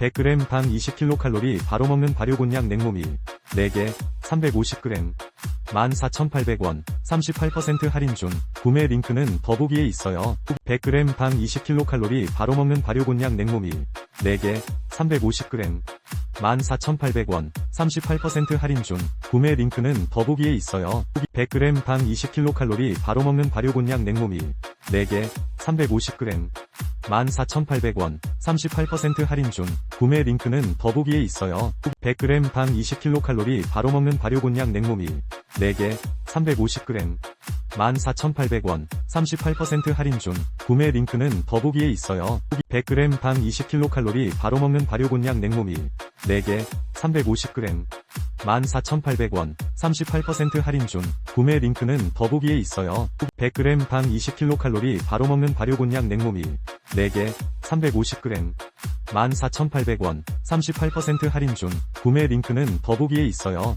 100g 당 20kcal 바로 먹는 발효곤약 냉모밀. 4개 350g 14,800원 38% 할인 중 구매 링크는 더보기에 있어요. 100g 당 20kcal 바로 먹는 발효곤약 냉모밀. 4개 350g 14,800원 38% 할인 중 구매 링크는 더보기에 있어요. 100g 당 20kcal 바로 먹는 발효곤약 냉모밀. 4개 350g 14,800원 38% 할인 중 구매 링크는 더보기에 있어요. 100g 당 20kcal 바로 먹는 발효곤약 냉모밀 4개 350g 14,800원 38% 할인 중 구매 링크는 더보기에 있어요. 100g 당 20kcal 바로 먹는 발효곤약 냉모밀 4개 350g 14,800원 38% 할인 중 구매 링크는 더보기에 있어요. 100g 당 20kcal 바로 먹는 발효곤약 냉모밀 4개 350g 14,800원 38% 할인 중 구매 링크는 더보기에 있어요.